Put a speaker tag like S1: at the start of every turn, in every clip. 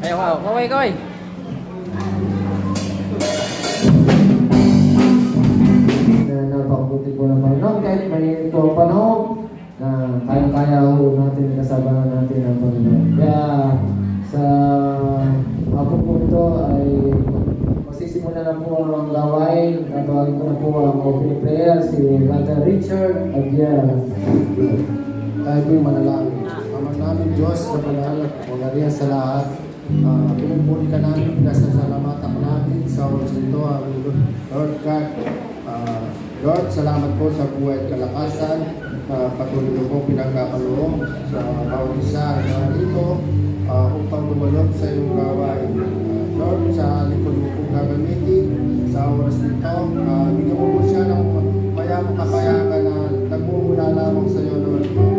S1: Ayaw, wow. Kaway, kaway.
S2: na napabuti po ng Panginoon kahit may ito panahon na kaya-kaya ho natin kasabahan natin ang Panginoon. Kaya sa ako po ito ay magsisimula na po ang gawain. Tatawagin ko na po ang opening prayer si Brother Richard Aguiar.
S3: Tayo po'y manalangin. Amang namin Diyos na banal at magariya sa lahat. Uh, pinupuli ka namin, pinasasalamatan ka namin sa oras nito, ang Lord God. Ah, Lord, salamat po sa buhay at kalakasan. Uh, patuloy niyo po pinagkakaloob sa bawat isa na dito ah, upang lumalog sa iyong gawain. Ah, Lord, sa likod mo po gagamitin sa oras nito, uh, bigyan mo po siya ng mayamang kapayagan na nagmumula lamang sa iyo, Lord.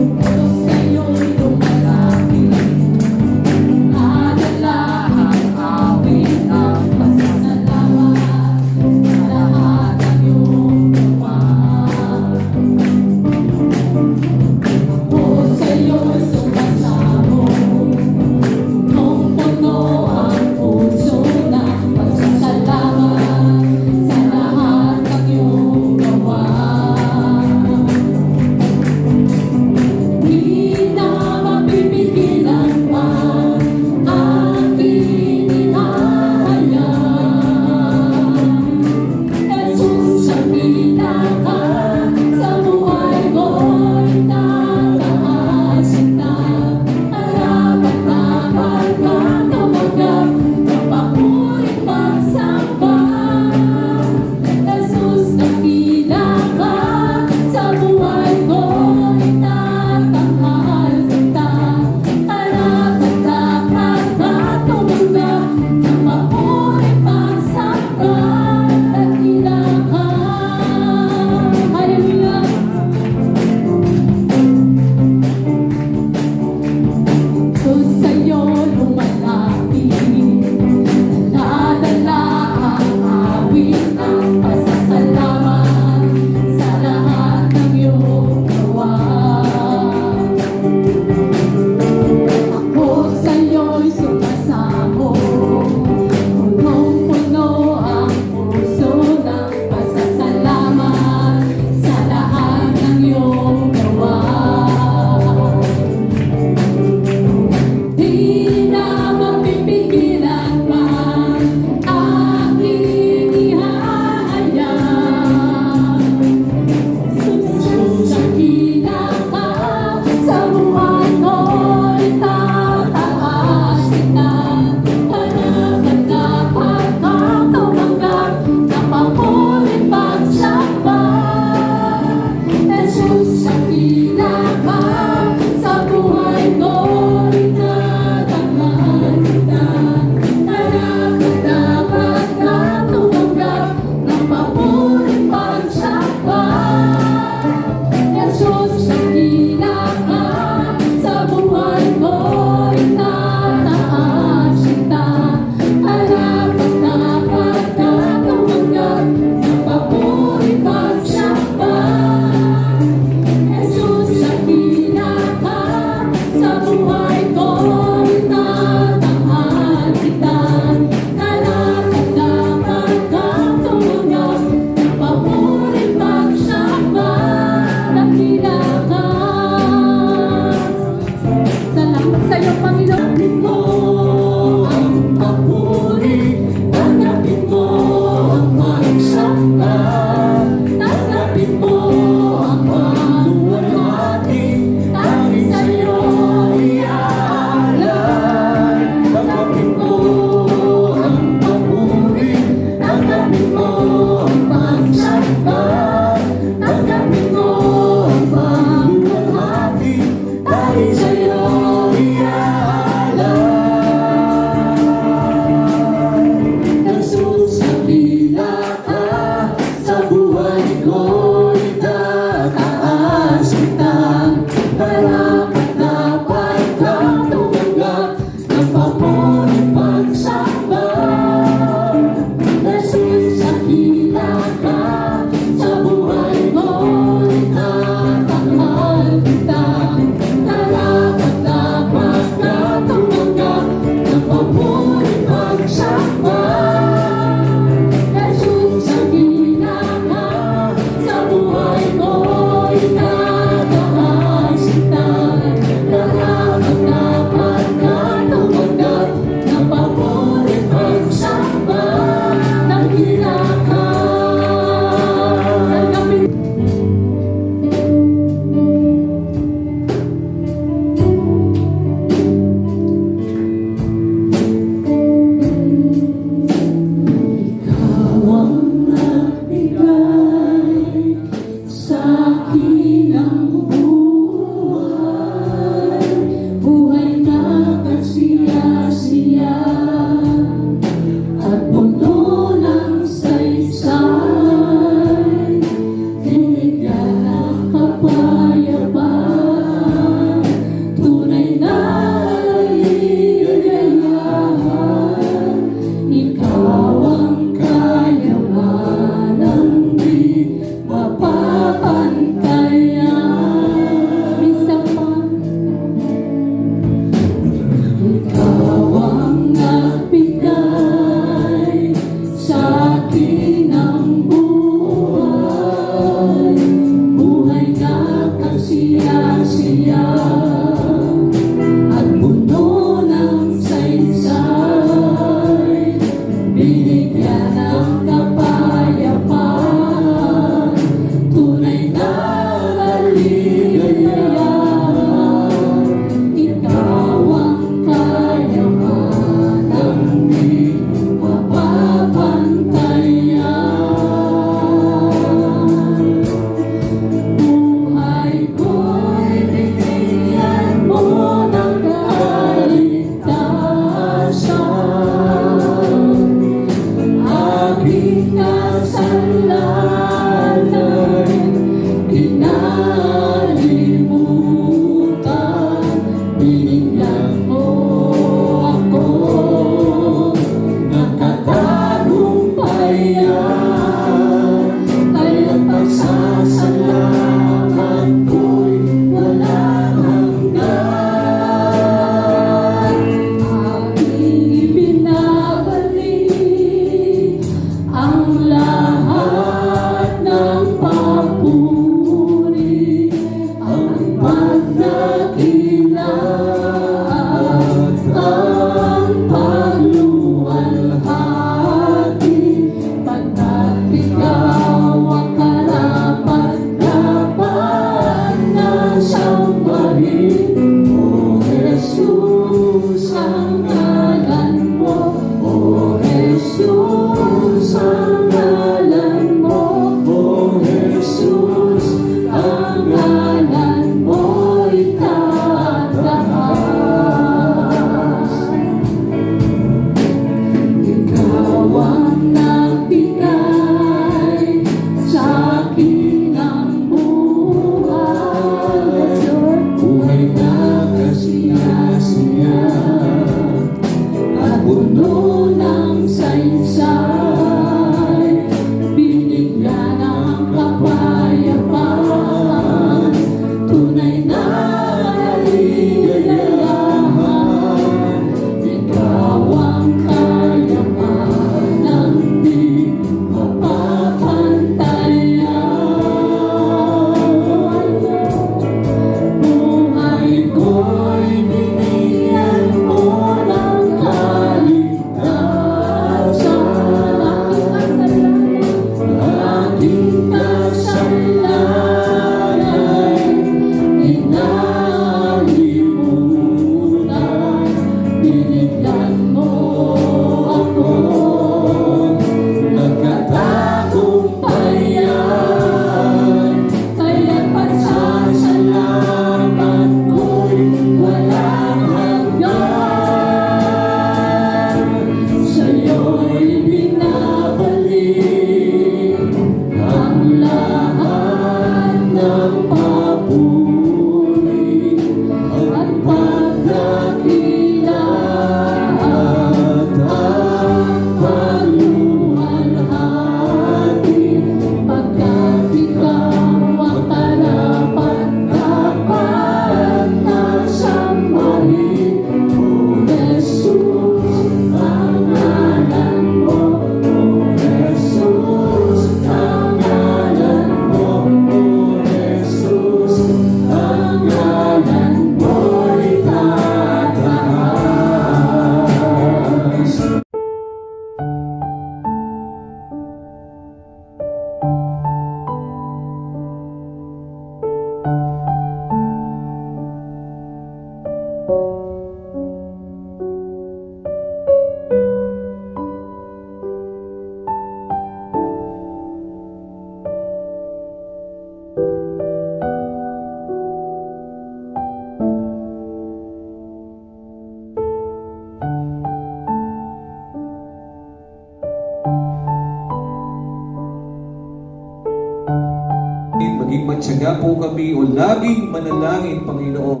S4: Magtyaga po kami o laging manalangin, Panginoon.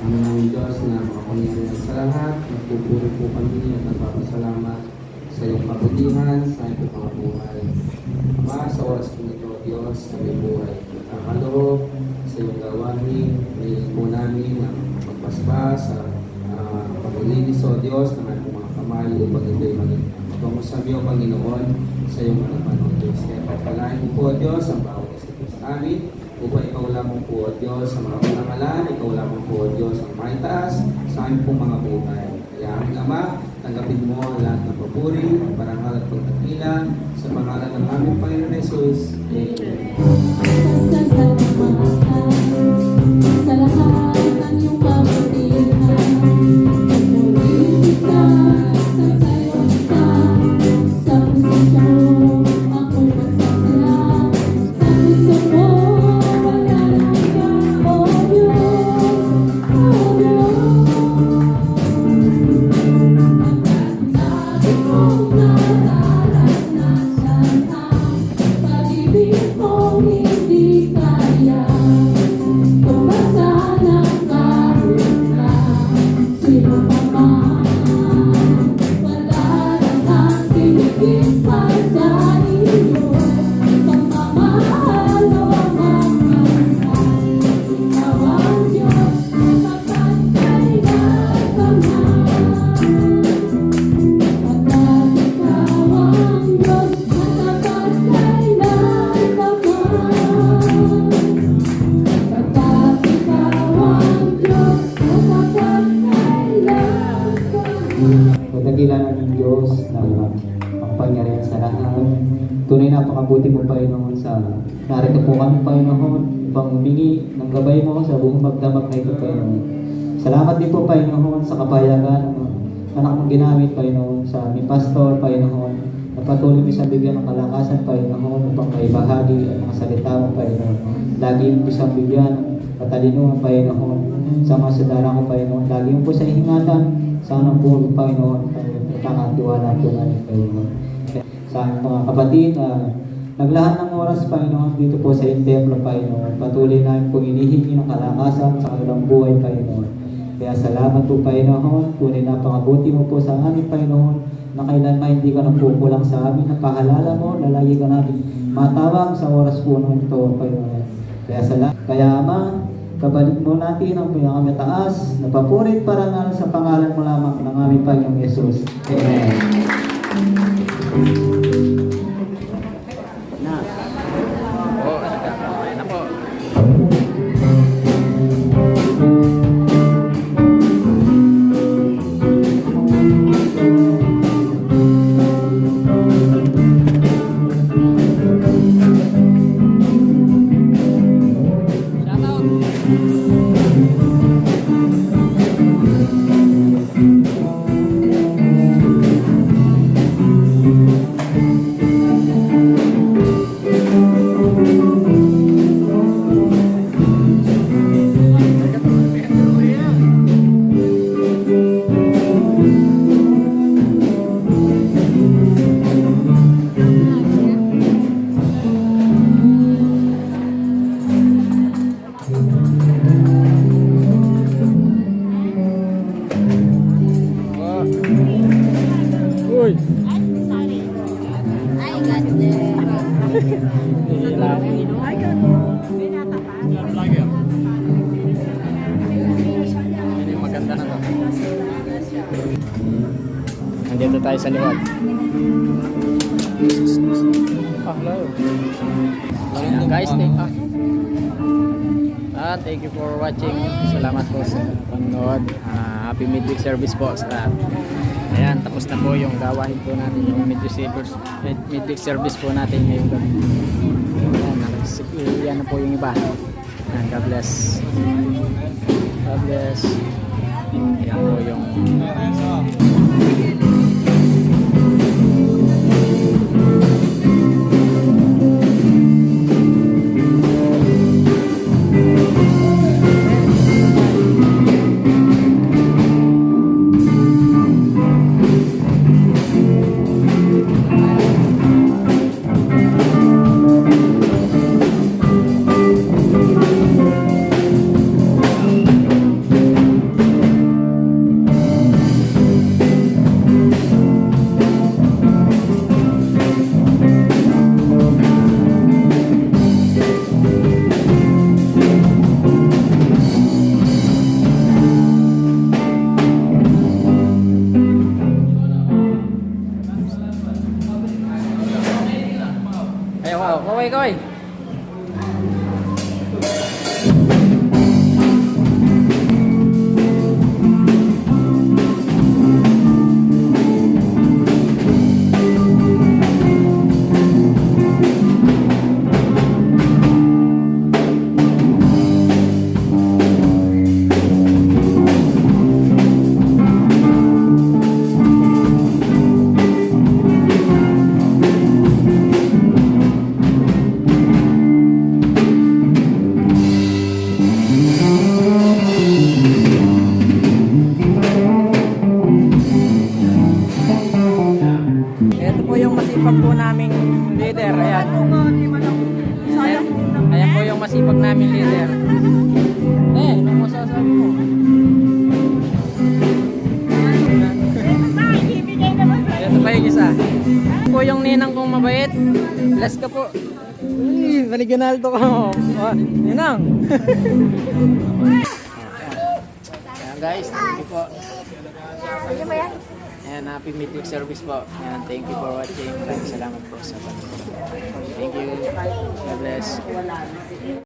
S5: Ang Diyos na makapangyarihan sa lahat, nagpupuri po kami at nagpapasalamat sa iyong kabutihan, sa iyong mga buhay. Ama, sa oras po ito, Diyos, sa may buhay. Nakakaloob sa iyong gawain, ngayon po namin ang pagpaspas sa uh, paglilinis o Diyos ng ating mga kamay upang ito'y maging sa iyo, Panginoon, sa iyong mga panahon, Diyos. Kaya pagpalain po, Diyos, ang bawat isa po sa amin, upang ikaw lamang po, O Diyos, sa mga pangalan, ikaw lamang po, O Diyos, ang maitaas sa aming pong mga buhay. Kaya aming Ama, tanggapin mo ang lahat ng papuri, parangal at pagtakila, sa pangalan ng aming Panginoon Jesus. Amen. Panginoon. Salamat din po, Panginoon, sa kapayagan ng anak mong ginamit, Panginoon, sa aming pastor, Panginoon, na patuloy mo sa bigyan ng kalakasan, Panginoon, upang may bahagi ang mga salita mo, Panginoon. Lagi mo siyang bigyan katalinuhan, Panginoon, sa mga sadara ko, Panginoon. Lagi mo po sa ingatan, sa anong po, Panginoon, kakatiwala po namin, Panginoon. Sa mga kapatid na naglahan ng oras, Panginoon, dito po sa iyong templo, Panginoon. Patuloy namin po inihingi ng kalakasan sa kanilang buhay, Panginoon. Kaya salamat po, Panginoon. Tunay na pangabuti mo po sa amin, Panginoon, na kailanman hindi ka nagkukulang sa amin. Napahalala mo, na lagi ka namin matawag sa oras po ng ito, Panginoon. Kaya salamat. Kaya Ama, kabalik mo natin ang pinakamataas na papurit parangal sa pangalan mo lamang ng aming Panginoong Yesus. Amen.
S6: Nandito tayo sa liwat. Ah, hello. Ayan, guys, thank, ah. Ah, thank you for watching. Salamat po sa panonood. Ah, happy midweek service po sa lahat. Ayan, tapos na po yung gawain po natin yung midweek service, mid- midweek service po natin ngayong gabi. Ayan, yan na po yung iba. Ayan, God bless. God bless. Ayan po yung leader. Ayan. Ayan, po yung masipag naming leader. Eh, ano mo sasabi mo? Ito pa yung isa. Po yung ninang kong mabait. Bless ka po. Uy, maniganaldo ka mo. Oh, ninang. Ayan guys, thank you po. Ayan, happy midweek service po. Ayan, thank you for watching. Maraming salamat po sa panonood. Thank you. God bless.